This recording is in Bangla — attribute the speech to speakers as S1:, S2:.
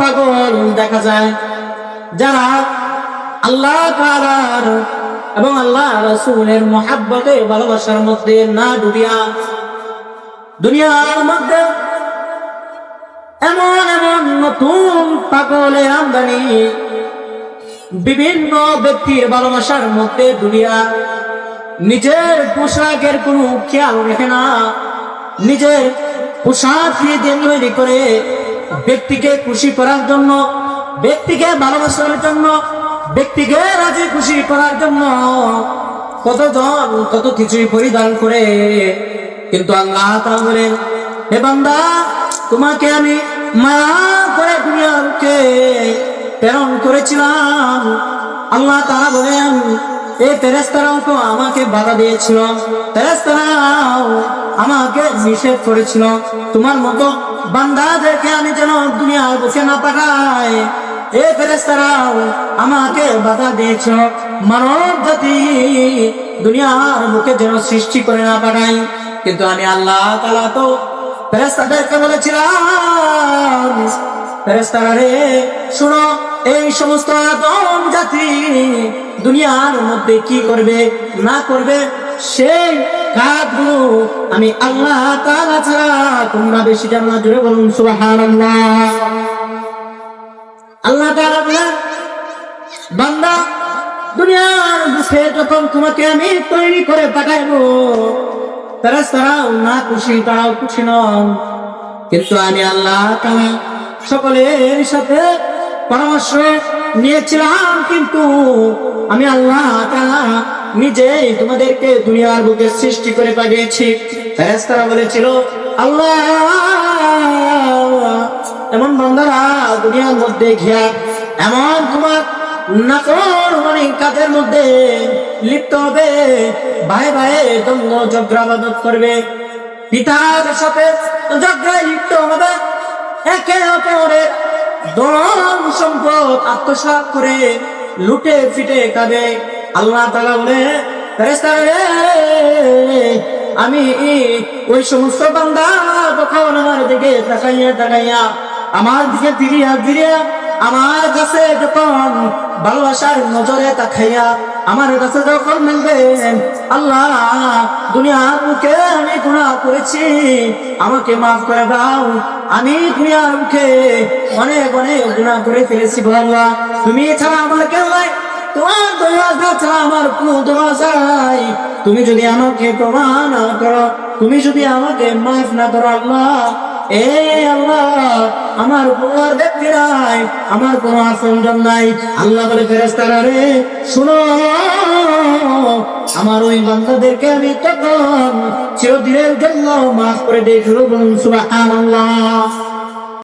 S1: পাগল দেখা যায়, যারা আল্লাহ তাআলার এবং আল্লাহ রাসূলের মহাব্বতে, ভালোবাসার মধ্যে না ডুবিয়া দুনিয়ার মধ্যে এমন এমন নতুন পাগলে আমদানি, বিভিন্ন ব্যক্তির ভালোবাসার মধ্যে দুনিয়া নিজের পোশাকের কোনো খেয়াল রেখে না, নিজের পোশাক দিয়ে দিন তৈরি করে ব্যক্তিকে খুশি করার জন্য, ব্যক্তিকে ভালোবাসার জন্য, ব্যক্তিকে রাজি খুশি করার জন্য কতজন কত কিছুই পরিধান করে। কিন্তু আল্লাহ বলেন, হে বান্দা, তোমাকে আমি মায়া করে দুনিয়াকে প্রেরণ করেছিলাম। আল্লাহ তারা বলেন এই ফেরেস্তারাও তো আমাকে বাধা দিয়েছিল ফেরেস্তারাও আমাকে নিষেধ করেছিল। তোমার মতো বান্দাদেরকে আমি যেন দুনিয়ার বসে না পাঠাই। এ ফেরেস্তারাও আমাকে বাধা দিয়েছিল মানব জাতি দুনিয়ার বুকে যেন সৃষ্টি করে না পাঠাই। কিন্তু আমি আল্লাহ তালা তো ফেরেস্তাদেরকে বলেছিলাম ফেরেস্তারা রে, শুনো, এই সমস্ত আদম জাতি দুনিয়ার মধ্যে কি করবে, না করবে? সেই কাজগুলো আমি আল্লাহ তাআলা ছাড়া তোমরা বেশি জানো না। জুড়ে বলুন, সুবহানাল্লাহ। আল্লাহ তাআলা বলেন, বান্দা, দুনিয়ার বুঝে যখন তোমাকে আমি তৈরি করে পাঠাইবো তারা তারাও না খুশি, তারাও খুশি নন। কিন্তু আমি আল্লাহ তাআলা সকলের সাথে পরামর্শ নিয়েছিলাম, কিন্তু আমি আল্লাহ তাআলা নিজেই তোমাদেরকে দুনিয়ার বুকে সৃষ্টি করে পাঠিয়েছি। ফেরেশতারা বলেছিল, আল্লাহ, এমন বান্দারা দুনিয়ার মধ্যে ঘিয়া, এমন তোমার মধ্যে লিপ্ত হবে। ভাই ভাই করবে। পিতার লিপ্ত দম করে লুটে ফিটে কাঁদে আল্লাহ তালা বলে আমি ওই সমস্ত বান্দা তখন আমার দিকে তাকাইয়া তাকাইয়া আমার দিকে ফিরিয়া ফিরিয়া আমার কাছে যখন ভালোবাসার নজরে তাকাইয়া আমার কাছে যখন মিলবে আল্লাহ, দুনিয়ার মুখে আমি গুণা করেছি, আমাকে মাফ করে দাও। আমি দুনিয়ার মুখে অনেক অনেক গুণা করে ফেলেছি আল্লাহ। তুমি ছাড়া আমার কেউ তোমার ছাড়া আমার কোনো দোয়া চাই তুমি যদি আমাকে প্রমাণ না করো, তুমি যদি আমাকে মাফ না করো আল্লাহ আল্লাহ, আমার নাই নাই। আল্লাহ রে, শুনো, আমার ওই বান্দাদেরকে আমি তখন চিরদিনের জন্য মাফ করে বলুন সুবাহ